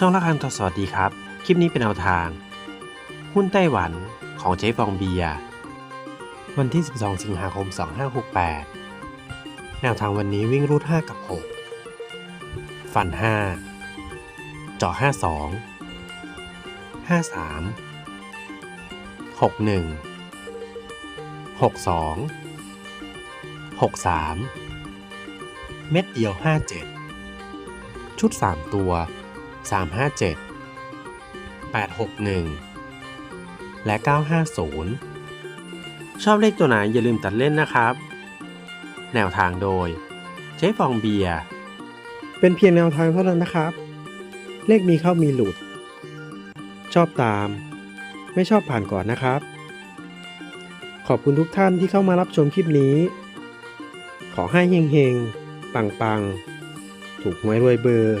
ช่องละคันทอสวัสดีครับ คลิปนี้เป็นแนวทาง หุ้นไต้หวันของเจ๊ฟองเบีย วันที่ 12 สิงหาคม 2568 แนวทางวันนี้วิ่งรูด 5 กับ 6 ฟัน 5 เจาะ 52 53 61 62 63 เม็ดเดียว 57 ชุด 3 ตัว 357 861 และ 950 ชอบเลขตัวไหนอย่าลืมตัดเล่นนะครับ แนวทางโดย เจ๊ฟองเบียร์ เป็นเพียงแนวทางเท่านั้นนะครับ เลขมีเข้ามีหลุด ชอบตาม ไม่ชอบผ่านก่อนนะครับ ขอบคุณทุกท่านที่เข้ามารับชมคลิปนี้ ขอให้เฮงๆ ปังๆ ถูกหวยรวยเบอร์